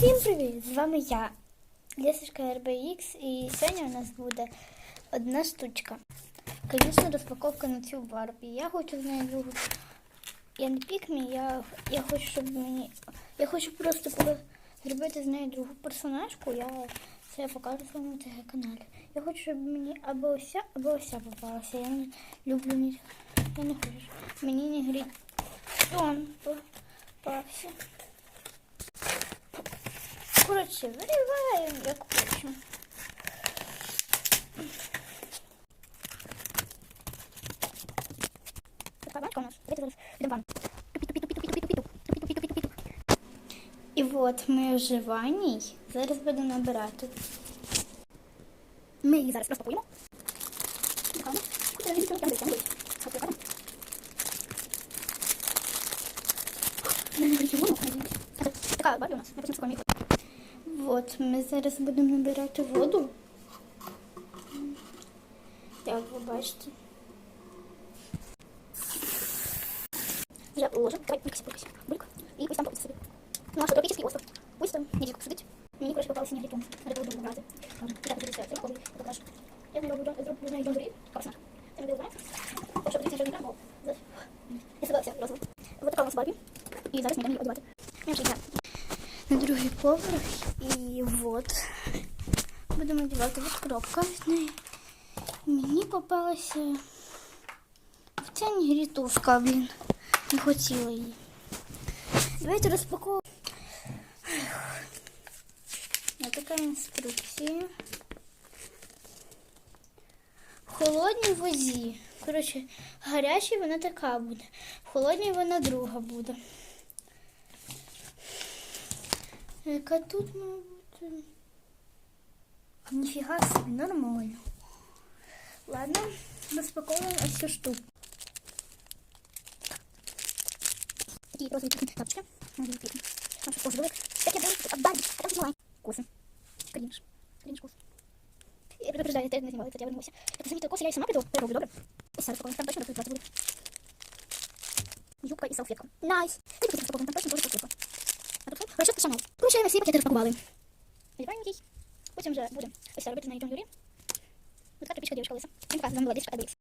Всім привіт! З вами я, Лісочка RBX, і сьогодні у нас буде одна штучка. Звісно, розпаковка на цю Барбі. Я хочу з нею. Я не пікмі, я, я хочу, щоб мені. Я хочу просто зробити з нею другу персонажку. Я це покажу в своєму каналі. Я хочу, щоб мені або ося, або ося попалася. Я не люблю ні. Я не хочу. Мені не гріть. Он попався. Коротше, вириваємо як хочемо. Така банка у нас. Давайте зараз підемо банку. Тупі-тупі-тупі-тупі-тупі-тупі. Тупі-тупі-тупі-тупі-тупі. І от ми вже в ванній. Зараз будемо набирати. Ми її зараз розпакуємо. Цікаво. Куди я відкрила? Там десь, там десь. От, яка там? У мене горить воно, надіюсь. Це Така барбі у нас. Я потім цукор мій От, ми зараз будемо набирати воду. Як ви бачите. Вже ложимо. Давай, булькайся, булькайся. Бульк. І ось там попити собі. Ну, а що, тропічний остров. Ось там недільку сидить. Мені, коротше, попалися негрітон. Треба було брати. Ладно, я так все, я покажу. Я не роблю, зроблю з нею донорі. Класно. Це не було знати. Так що, подивіться, що не треба. Я себе все розлив. Ось така у нас Барбі. І зараз ми йдемо її одягати. Я вже йду на другий поверх і от будемо одягати от коробка від неї. Мені попалася ця негрітовка, блін. Не хотіла її. Давайте розпаковуємо. Ось така інструкція. В холодній возі. Коротше, гарячій вона така буде. В холодній вона друга буде. Яка тут, мабуть. Ніфіга собі, нормально. Ладно, розпаковуємо ось цю штуку. Такі розові тапочки. Може, пікні. Там щось велик. Так я буду отдати. А там знімай. Коси. Крінж. Крінж кос. Я предупреждаю, я теж не знімала, це я вернуся. Я замітила коси, я і сама піду, перероблю, добре? Ось зараз розпаковуємо. Там точно розпаковувати буде. Юбка і салфетка. Найс. Ти А тут що? Шанель. Коротше, ми всі пакети розпакували. Одягаємо якийсь. Потім вже будемо ось це робити на John Юрі. Ось така типічка дівчинка лиса. Він показує, вам була дівчинка Едвікс.